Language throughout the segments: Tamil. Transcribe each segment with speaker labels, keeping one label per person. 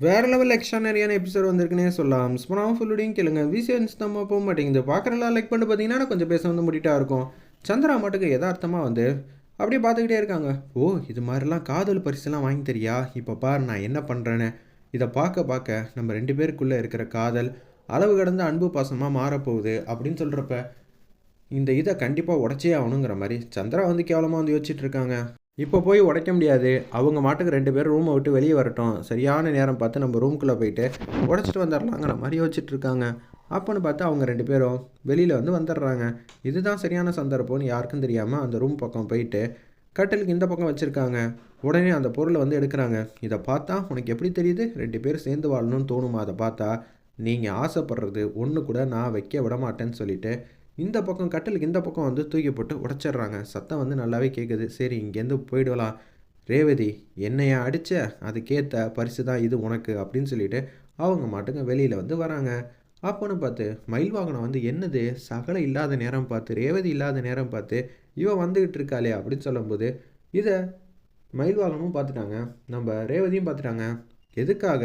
Speaker 1: வேற லெவல் எக்ஸ்ட்ரானரியான எபிசோட் வந்திருக்குன்னே சொல்லலாம். ஸ்மராவும் ஃபுல்லுடையும் கேளுங்க. விசியன்ஸ் நம்ம போக மாட்டேங்குது. பார்க்குறலாம் லைக் பண்ணிட்டு பார்த்தீங்கன்னா கொஞ்சம் பேச வந்து முடிட்டா இருக்கும். சந்திரா மட்டுக்கு யதார்த்தமாக வந்து அப்படியே பார்த்துக்கிட்டே இருக்காங்க. ஓ இது மாதிரிலாம் காதல் பரிசுலாம் வாங்கி தெரியா? இப்போ பார் நான் என்ன பண்ணுறேன்னு இதை பார்க்க பார்க்க நம்ம ரெண்டு பேருக்குள்ளே இருக்கிற காதல் அளவு கடந்த அன்பு பாசமாக மாறப்போகுது அப்படின்னு சொல்கிறப்ப இந்த இதை கண்டிப்பாக உடச்சே ஆகணுங்கிற மாதிரி சந்திரா வந்து கேவலமாக வந்து யோசிச்சுட்டு இருக்காங்க. இப்போ போய் உடைக்க முடியாது. அவங்க மாட்டுக்கு ரெண்டு பேரும் ரூமை விட்டு வெளியே வரட்டும். சரியான நேரம் பார்த்து நம்ம ரூம்குள்ளே போயிட்டு உடச்சிட்டு வந்துடலாங்கிற மாதிரி யோசிச்சுட்டு இருக்காங்க. அப்போன்னு பார்த்து அவங்க ரெண்டு பேரும் வெளியில் வந்து வந்துடுறாங்க. இதுதான் சரியான சந்தர்ப்பம்னு யாருக்கும் தெரியாமல் அந்த ரூம் பக்கம் போயிட்டு கட்டிலுக்கு இந்த பக்கம் வச்சுருக்காங்க. உடனே அந்த பொருளை வந்து எடுக்கிறாங்க. இதை பார்த்தா உனக்கு எப்படி தெரியுது? ரெண்டு பேரும் சேர்ந்து வாழணும்னு தோணுமா? அதை பார்த்தா நீங்கள் ஆசைப்படுறது ஒன்று கூட நான் வைக்க விட மாட்டேன்னு சொல்லிட்டு இந்த பக்கம் கட்டிலுக்கு இந்த பக்கம் வந்து தூக்கி போட்டு உடச்சிட்றாங்க. சத்தம் வந்து நல்லாவே கேட்குது சரி இங்கேருந்து போயிடுவலாம். ரேவதி என்னையா அடித்த அதுக்கேற்ற பரிசு தான் இது உனக்கு அப்படின்னு சொல்லிட்டு அவங்க மாட்டுங்க வெளியில் வந்து வராங்க. அப்போன்னு பார்த்து மயில் வாகனம் வந்து என்னது? சகல இல்லாத நேரம் பார்த்து ரேவதி இல்லாத நேரம் பார்த்து இவன் வந்துக்கிட்டு இருக்காளே அப்படின்னு சொல்லும்போது இதை மயில் வாகனமும் பார்த்துட்டாங்க. நம்ம ரேவதியும் பார்த்துட்டாங்க. எதுக்காக?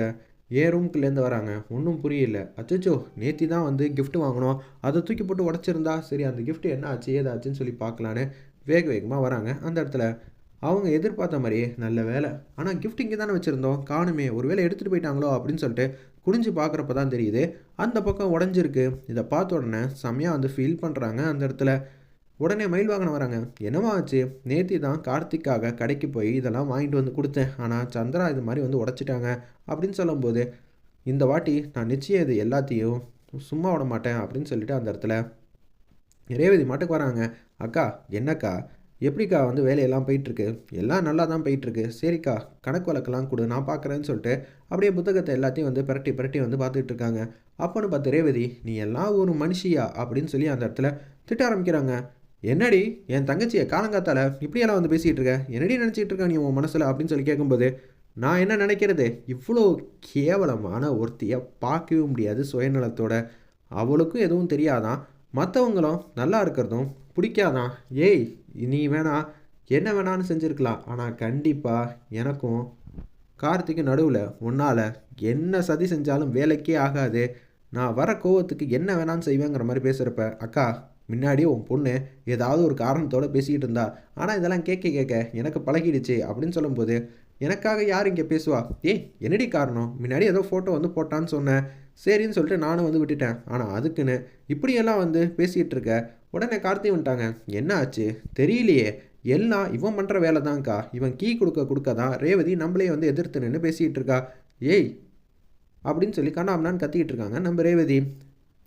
Speaker 1: ஏன் ரூம்க்குலேருந்து வராங்க. ஒன்றும் புரியல. அச்சோ நேத்தி தான் வந்து கிஃப்ட் வாங்கினோம் அதை தூக்கி போட்டு உடச்சிருந்தா சரி அந்த கிஃப்ட் என்ன ஆச்சு ஏதாச்சுன்னு சொல்லி பார்க்கலான்னு வேக வேகமாக வராங்க அந்த இடத்துல. அவங்க எதிர்பார்த்த மாதிரியே நல்ல வேலை. ஆனால் கிஃப்ட் இங்கே தானே வச்சுருந்தோம். காணுமே ஒருவேளை எடுத்துகிட்டு போயிட்டாங்களோ அப்படின்னு சொல்லிட்டு குனிஞ்சு பார்க்குறப்ப தான் தெரியுது. அந்த பக்கம் உடஞ்சிருக்கு. இதை பார்த்த உடனே செம்மையாக வந்து ஃபீல் பண்ணுறாங்க அந்த இடத்துல. உடனே மயில் வாகனம் வராங்க. என்னவா ஆச்சு? நேத்தி தான் கார்த்திக்காக கடைக்கு போய் இதெல்லாம் வாங்கிட்டு வந்து கொடுத்தேன். ஆனால் சந்திரா இது மாதிரி வந்து உடச்சிட்டாங்க அப்படின்னு சொல்லும்போது இந்த வாட்டி நான் நிச்சயம் இது எல்லாத்தையும் சும்மா விட மாட்டேன் அப்படின்னு சொல்லிட்டு அந்த இடத்துல ரேவதி மாட்டுக்கு வராங்க. அக்கா என்னக்கா? எப்படிக்கா வந்து வேலையெல்லாம் போயிட்டுருக்கு? எல்லாம் நல்லா தான் போயிட்டுருக்கு. சரிக்கா கணக்கு வழக்கெல்லாம் கொடு நான் பார்க்குறேன்னு சொல்லிட்டு அப்படியே புத்தகத்தை எல்லாத்தையும் வந்து பிரட்டி பிரட்டி வந்து பார்த்துட்டு இருக்காங்க. அப்போன்னு பார்த்து ரேவதி நீ எல்லாம் ஒரு மனுஷியா அப்படின்னு சொல்லி அந்த இடத்துல திட்ட ஆரம்பிக்கிறாங்க. என்னடி என் தங்கச்சியை காலங்காத்தால் இப்படியெல்லாம் வந்து பேசிகிட்டு இருக்க என்னடி நினச்சிட்டு இருக்க நீ உன் மனசில் அப்படின்னு சொல்லி கேட்கும்போது நான் என்ன நினைக்கிறது? இவ்வளோ கேவலமான ஒருத்தியை பார்க்கவே முடியாது சுயநலத்தோட. அவளுக்கும் எதுவும் தெரியாதான். மற்றவங்களும் நல்லா இருக்கிறதும் பிடிக்காதான். ஏய் நீ வேணா என்ன வேணான்னு செஞ்சுருக்கலாம். ஆனால் கண்டிப்பாக எனக்கும் கார்த்திக்கு நடுவில் உன்னால் என்ன சதி செஞ்சாலும் வேலைக்கே ஆகாது. நான் வர கோவத்துக்கு என்ன வேணான்னு செய்வேங்கிற மாதிரி பேசுகிறப்ப அக்கா முன்னாடி உன் பொண்ணு ஏதாவது ஒரு காரணத்தோடு பேசிக்கிட்டு இருந்தா. ஆனால் இதெல்லாம் கேட்க கேட்க எனக்கு பழகிடுச்சு அப்படின்னு சொல்லும்போது எனக்காக யார் இங்கே பேசுவா? ஏய் என்னடி காரணம்? முன்னாடி ஏதோ ஃபோட்டோ வந்து போட்டான்னு சொன்னேன் சரின்னு சொல்லிட்டு நானும் வந்து விட்டுட்டேன். ஆனால் அதுக்குன்னு இப்படியெல்லாம் வந்து பேசிகிட்டு இருக்க. உடனே கார்த்தி வந்துட்டாங்க. என்ன ஆச்சு? தெரியலையே. எல்லாம் இவன் பண்ணுற வேலை தான்க்கா. இவன் கீ கொடுக்க கொடுக்க தான் ரேவதி நம்மளே வந்து எதிர்த்து நின்று பேசிகிட்டு இருக்கா. ஏய் அப்படின்னு சொல்லி கண்ணாமனான்னு கத்திக்கிட்டு இருக்காங்க நம்ம ரேவதி.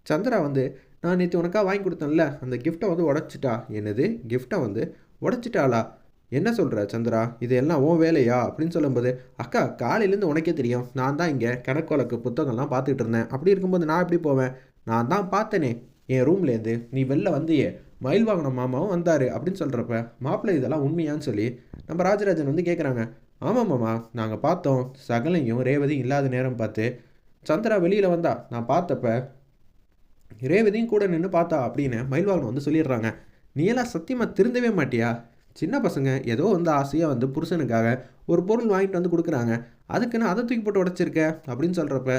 Speaker 1: சந்திரா வந்து நான் நேற்று உனக்காக வாங்கி கொடுத்தேன்ல அந்த கிஃப்ட்டை வந்து உடச்சிட்டா. என்னது? கிஃப்ட்டை வந்து உடச்சிட்டாளா? என்ன சொல்கிற சந்திரா? இது எல்லாம் உன் வேலையா? அப்படின்னு சொல்லும்போது அக்கா காலையிலேருந்து உனக்கே தெரியும். நான் தான் இங்கே கணக்கு வழக்கு புத்தகம்லாம் பார்த்துட்டு இருந்தேன். அப்படி இருக்கும்போது நான் எப்படி போவேன்? நான் தான் பார்த்தேனே. என் ரூம்லேருந்து நீ வெளில வந்தியே. மயில் வாங்கின மாமாவும் வந்தார். அப்படின்னு சொல்கிறப்ப மாப்பிள்ளை இதெல்லாம் உண்மையான்னு சொல்லி நம்ம ராஜராஜன் வந்து கேட்குறாங்க ஆமாம் மாமா நாங்கள் பார்த்தோம். சகலையும் ரேவதியும் இல்லாத நேரம் பார்த்து சந்திரா வெளியில் வந்தா. நான் பார்த்தப்ப ரேவதியும் கூட நின்று பார்த்தா அப்படின்னு மயில்வாகனம் வந்து சொல்லிடுறாங்க. நீ எல்லாம் சத்தியமாக திருந்தவே மாட்டியா? சின்ன பசங்க ஏதோ வந்து ஆசையாக வந்து புருஷனுக்காக ஒரு பொருள் வாங்கிட்டு வந்து கொடுக்குறாங்க. அதுக்குன்னு அதை தூக்கி போட்டு உடச்சிருக்க? அப்படின்னு சொல்கிறப்ப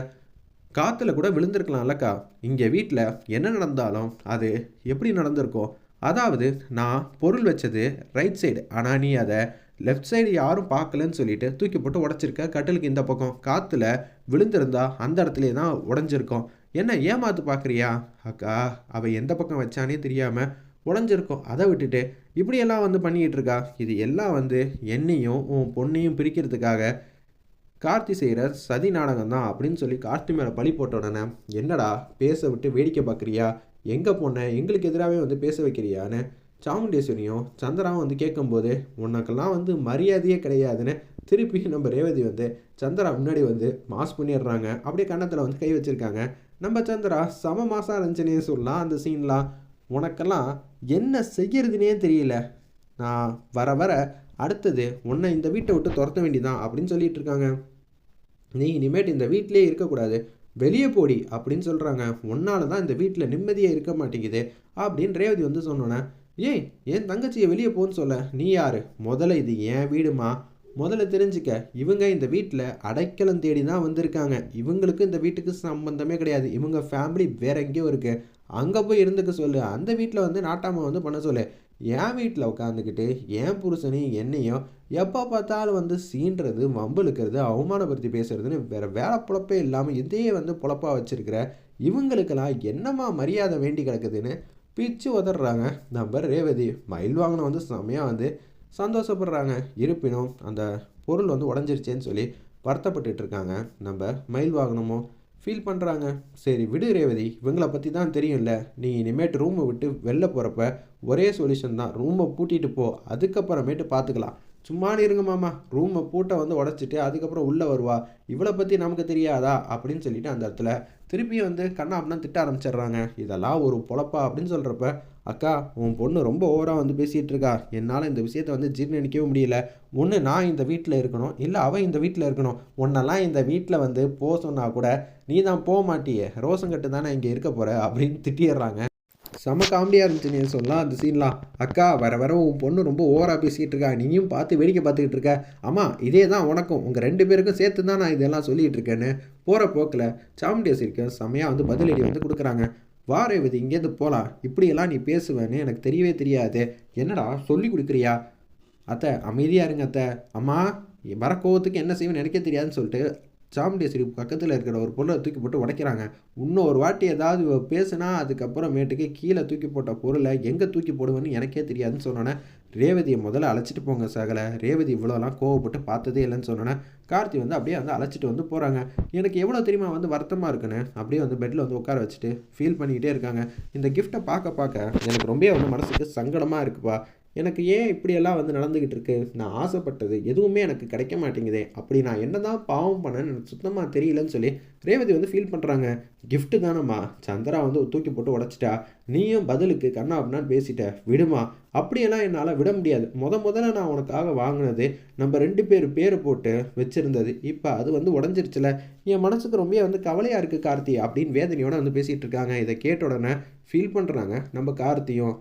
Speaker 1: காற்றுல கூட விழுந்திருக்கலாம்லக்கா இங்கே வீட்டில் என்ன நடந்தாலும் அது எப்படி நடந்திருக்கோ? அதாவது நான் பொருள் வச்சது ரைட் சைடு ஆனால் நீ அதை லெஃப்ட் சைடு யாரும் பார்க்கலன்னு சொல்லிட்டு தூக்கி போட்டு உடச்சிருக்க கட்டிலுக்கு இந்த பக்கம். காற்றுல விழுந்திருந்தா அந்த இடத்துலே தான் உடஞ்சிருக்கோம். என்ன ஏமாத்து பார்க்குறியா? அக்கா அவள் எந்த பக்கம் வச்சானே தெரியாமல் உடஞ்சிருக்கும் அதை விட்டுட்டு இப்படியெல்லாம் வந்து பண்ணிக்கிட்டு இருக்கா இது எல்லாம் வந்து என்னையும் உன் பொண்ணையும் பிரிக்கிறதுக்காக கார்த்தி செய்கிற சதி நாடகம் தான் அப்படின்னு சொல்லி கார்த்தி மேலே பழி போட்ட உடனே என்னடா பேச விட்டு வேடிக்கை பார்க்குறியா? எங்கே பொண்ணை எங்களுக்கு எதிராகவே வந்து பேச வைக்கிறியான்னு? சாமுண்டேஸ்வரியும் சந்திராவும் வந்து கேட்கும்போது உனக்கெல்லாம் வந்து மரியாதையே கிடையாதுன்னு திருப்பி நம்ம ரேவதி வந்து சந்திரா முன்னாடி வந்து மாஸ் பண்ணிடுறாங்க. அப்படியே கன்னத்தில் வந்து கை வச்சுருக்காங்க. நம்ம சந்திரா சம மாசம் இருந்துச்சுன்னே சொல்லலாம். அந்த சீன்லாம் உனக்கெல்லாம் என்ன செய்யறதுனே தெரியல. நான் வர வர அடுத்தது உன்னை இந்த வீட்டை விட்டு துரத்த வேண்டியதான் அப்படின்னு சொல்லிட்டு இருக்காங்க. நீ இனிமேட்டு இந்த வீட்டிலே இருக்கக்கூடாது. வெளியே போடி அப்படின்னு சொல்கிறாங்க உன்னால தான் இந்த வீட்டில் நிம்மதியாக இருக்க மாட்டேங்குது அப்படின்னு ரேவதி வந்து சொன்னோன்னே ஏய் என் தங்கச்சியை வெளியே போன்னு சொல்ல. நீ யாரு? முதல்ல இது என் வீடுமா? முதல்ல தெரிஞ்சுக்க இவங்க இந்த வீட்டில் அடைக்கலம் தேடி தான் வந்திருக்காங்க. இவங்களுக்கு இந்த வீட்டுக்கு சம்மந்தமே கிடையாது. இவங்க ஃபேமிலி வேற எங்கேயோ இருக்குது அங்கே போய் இருந்துக்க சொல்லு. அந்த வீட்டில் வந்து நாட்டாமை வந்து பண்ண சொல்லு. என் வீட்டில் உட்காந்துக்கிட்டு என் புருஷனையும் என்னையும் எப்போ பார்த்தாலும் வந்து சீன்றது வம்புழுக்கிறது அவமானப்படுத்தி பேசுறதுன்னு வேற வேலை பொழப்பே இல்லாமல் இதையே வந்து பொழப்பாக வச்சுருக்கிற இவங்களுக்கெல்லாம் என்னம்மா மரியாதை வேண்டி கிடக்குதுன்னு பிச்சு உதறாங்க நம்ம ரேவதி மயில் வாங்கின வந்து செம்மையாக வந்து சந்தோஷப்படுறாங்க. இருப்பினும் அந்த பொருள் வந்து உடஞ்சிருச்சேன்னு சொல்லி வருத்தப்பட்டுட்டு இருக்காங்க நம்ம மயில் வாகனமோ ஃபீல் பண்ணுறாங்க சரி விடு ரேவதி இவங்களை பற்றி தான் தெரியும்ல. நீ இனிமேட்டு ரூமை விட்டு வெளில போகிறப்ப ஒரே சொல்யூஷன் தான். ரூமை பூட்டிட்டு போ. அதுக்கப்புறமேட்டு பார்த்துக்கலாம் சும்மா இருங்க மாமா. ரூமை பூட்டை வந்து உடச்சிட்டு அதுக்கப்புறம் உள்ளே வருவா. இவளை பற்றி நமக்கு தெரியாதா? அப்படின்னு சொல்லிட்டு அந்த இடத்துல திருப்பி வந்து கண்ணா அப்படின்னு திட்ட ஆரம்பிச்சிடுறாங்க. இதெல்லாம் ஒரு பொழப்பா அப்படின்னு சொல்கிறப்ப அக்கா உன் பொண்ணு ரொம்ப ஓவராக வந்து பேசிகிட்டு இருக்கா என்னால் இந்த விஷயத்தை வந்து ஜீர்ணிக்கவே முடியல. ஒன்று நான் இந்த வீட்டில் இருக்கணும். இல்லை அவன் இந்த வீட்டில் இருக்கணும். உன்னெல்லாம் இந்த வீட்டில் வந்து போக சொன்னால் கூட நீ தான் போக மாட்டியே. ரோசங்கட்டு தானே இங்கே இருக்க போகிற அப்படின்னு திட்டிடுறாங்க செம காமெடியாக இருந்துச்சு நீ சொல்லலாம் அந்த சீன்லாம் அக்கா வர வர உன் பொண்ணு ரொம்ப ஓவராக பேசிகிட்டு இருக்கா நீயும் பார்த்து வேடிக்கை பார்த்துக்கிட்டு இருக்க. அம்மா இதே தான் உனக்கும். உங்கள் ரெண்டு பேருக்கும் சேர்த்து தான் நான் இதெல்லாம் சொல்லிகிட்டு இருக்கேன்னு போகிற போக்கில் சாமுண்டேஸ்வரிக்கு செம்மையாக வந்து பதிலடி வந்து கொடுக்குறாங்க. வா ரேவதி இங்கேருந்து போகலாம் இப்படியெல்லாம் நீ பேசுவேன்னு எனக்கு தெரியவே தெரியாது. என்னடா சொல்லி கொடுக்குறியா? அத்தை அமைதியாக இருங்க அத்தை. அம்மா வர கோவத்துக்கு என்ன செய்வேன்னு எனக்கே தெரியாதுன்னு சொல்லிட்டு சாமுண்டேஸ்வரி பக்கத்தில் இருக்கிற ஒரு பொருளை தூக்கி போட்டு உடைக்கிறாங்க. இன்னும் ஒரு வாட்டி ஏதாவது பேசுனா அதுக்கப்புறமேட்டுக்கு கீழே தூக்கி போட்ட பொருளை எங்கே தூக்கி போடுவேன்னு எனக்கே தெரியாதுன்னு சொன்னோன்னே ரேவதியை முதல்ல அழைச்சிட்டு போங்க சகலை. ரேவதி இவ்வளோலாம் கோவப்பட்டு பார்த்ததே இல்லைன்னு சொன்னோன்னே கார்த்தி வந்து அப்படியே வந்து அழைச்சிட்டு வந்து போகிறாங்க எனக்கு எவ்வளோ தெரியுமா வந்து வருத்தமாக இருக்குன்னு அப்படியே வந்து பெட்டில் வந்து உட்கார வச்சுட்டு ஃபீல் பண்ணிக்கிட்டே இருக்காங்க. இந்த கிஃப்ட்டை பார்க்க பார்க்க எனக்கு ரொம்ப வந்து மனசுக்கு சங்கடமாக இருக்குப்பா. எனக்கு ஏன் இப்படியெல்லாம் வந்து நடந்துக்கிட்டு இருக்கு நான் ஆசைப்பட்டது எதுவுமே எனக்கு கிடைக்க மாட்டேங்குதே. அப்படி நான் என்ன தான் பாவம் பண்ணேன்னு எனக்கு சுத்தமாக தெரியலன்னு சொல்லி ரேவதி வந்து ஃபீல் பண்ணுறாங்க கிஃப்ட்டு தானம்மா. சந்திரா வந்து தூக்கி போட்டு உடச்சிட்டா. நீயும் பதிலுக்கு கண்ணா அப்படின்னு பேசிட்ட. விடுமா. அப்படியெல்லாம் என்னால் விட முடியாது. முத முதல்ல நான் உனக்காக வாங்கினது நம்ம ரெண்டு பேர் பேர் போட்டு வச்சுருந்தது. இப்போ அது வந்து உடஞ்சிருச்சுல. என் மனசுக்கு ரொம்ப வந்து கவலையாக இருக்குது கார்த்தி அப்படின்னு வேதனையோட வந்து பேசிகிட்டு இருக்காங்க. இதை கேட்ட உடனே ஃபீல் பண்ணுறாங்க நம்ம கார்த்தியும்.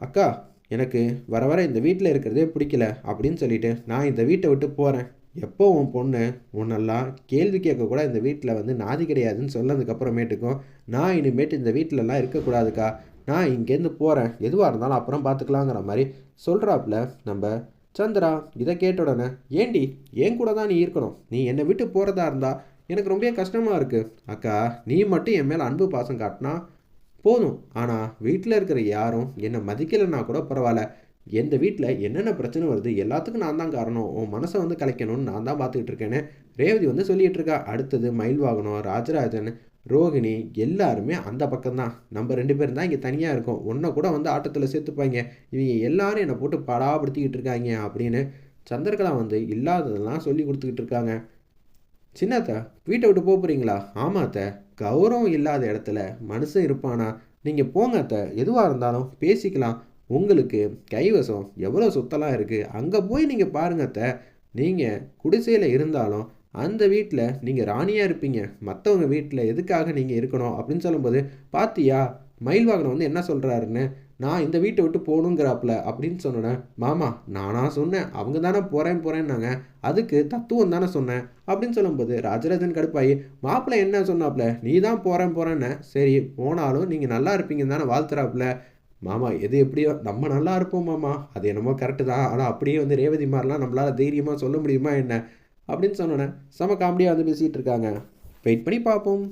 Speaker 1: அக்கா எனக்கு வர வர இந்த வீட்டில் இருக்கிறதே பிடிக்கல அப்படின்னு சொல்லிட்டு நான் இந்த வீட்டை விட்டு போகிறேன் எப்போ உன் பொண்ணு உன்னெல்லாம் கேள்வி கேட்கக்கூட இந்த வீட்டில் வந்து நாதி கிடையாதுன்னு சொன்னதுக்கப்புறமேட்டுக்கும் நான் இனிமேட்டு இந்த வீட்டிலலாம் இருக்கக்கூடாதுக்கா. நான் இங்கேருந்து போகிறேன் எதுவாக இருந்தாலும் அப்புறம் பார்த்துக்கலாங்கிற மாதிரி சொல்கிறாப்புல நம்ம. சந்திரா இதை கேட்ட உடனே ஏண்டி என் கூட தான் நீ இருக்கணும். நீ என்னை விட்டு போகிறதா இருந்தால் எனக்கு ரொம்ப கஷ்டமாக இருக்குது அக்கா நீ மட்டும் என் மேலே அன்பு பாசம் காட்டினா போதும். ஆனால் வீட்டில் இருக்கிற யாரும் என்னை மதிக்கலைன்னா கூட பரவாயில்ல. எந்த வீட்டில் என்னென்ன பிரச்சனை வருது எல்லாத்துக்கும் நான் தான் காரணம். உன் மனசை வந்து கலைக்கணும்னு நான் தான் பார்த்துக்கிட்டு இருக்கேன்னு ரேவதி வந்து சொல்லிகிட்டு இருக்கா. அடுத்தது மயில் வாகனம் ராஜராஜன் ரோகிணி எல்லாருமே அந்த பக்கம்தான் நம்ம ரெண்டு பேரும் தான் இங்கே தனியாக இருக்கோம். ஒன்றை கூட வந்து ஆட்டத்தில் சேர்த்துப்பாங்க. இவங்க எல்லாரும் என்னை போட்டு படாபடுத்திக்கிட்டு இருக்காங்க அப்படின்னு சந்திரகலா வந்து இல்லாததெல்லாம் சொல்லி கொடுத்துக்கிட்டு இருக்காங்க. சின்னத்த வீட்டை விட்டு போக போகிறீங்களா ஆமாத்த கௌரவம் இல்லாத இடத்துல மனுஷன் இருப்பானா? நீங்கள் போங்க அத்தை. எதுவாக இருந்தாலும் பேசிக்கலாம். உங்களுக்கு கைவசம் எவ்வளோ சுத்தலாம் இருக்குது அங்கே போய் நீங்கள் பாருங்க அத்தை. நீங்கள் குடிசையில் இருந்தாலும் அந்த வீட்டில் நீங்கள் ராணியாக இருப்பீங்க. மற்றவங்க வீட்டில் எதுக்காக நீங்கள் இருக்கணும் அப்படின்னு சொல்லும்போது பாத்தியா? மயில் வாகனம் வந்து என்ன சொல்கிறாருன்னு நான் இந்த வீட்டை விட்டு போகணுங்கிறாப்புல அப்படின்னு சொன்னேன் மாமா நானா சொன்னேன். அவங்க தானே போகிறேன் போகிறேன்னாங்க அதுக்கு தத்துவம் தானே சொன்னேன். அப்படின்னு சொல்லும்போது ராஜராஜன் கடுப்பாயி மாப்பிள்ளை என்ன சொன்னாப்புல? நீ தான் போகிறேன் போகிறேன்னு சரி போனாலும் நீங்கள் நல்லா இருப்பீங்கன்னு தானே வாழ்த்துறாப்புல. மாமா எது எப்படியோ நம்ம நல்லா இருப்போம் மாமா. அது என்னமோ கரெக்டு தான். ஆனால் அப்படியே வந்து ரேவதி மாதிரிலாம் நம்மளால் தைரியமாக சொல்ல முடியுமா என்ன? அப்படின்னு சொன்னோன்னே செம காமெடியாக வந்து பேசிகிட்டு இருக்காங்க. வெயிட் பண்ணி பார்ப்போம்.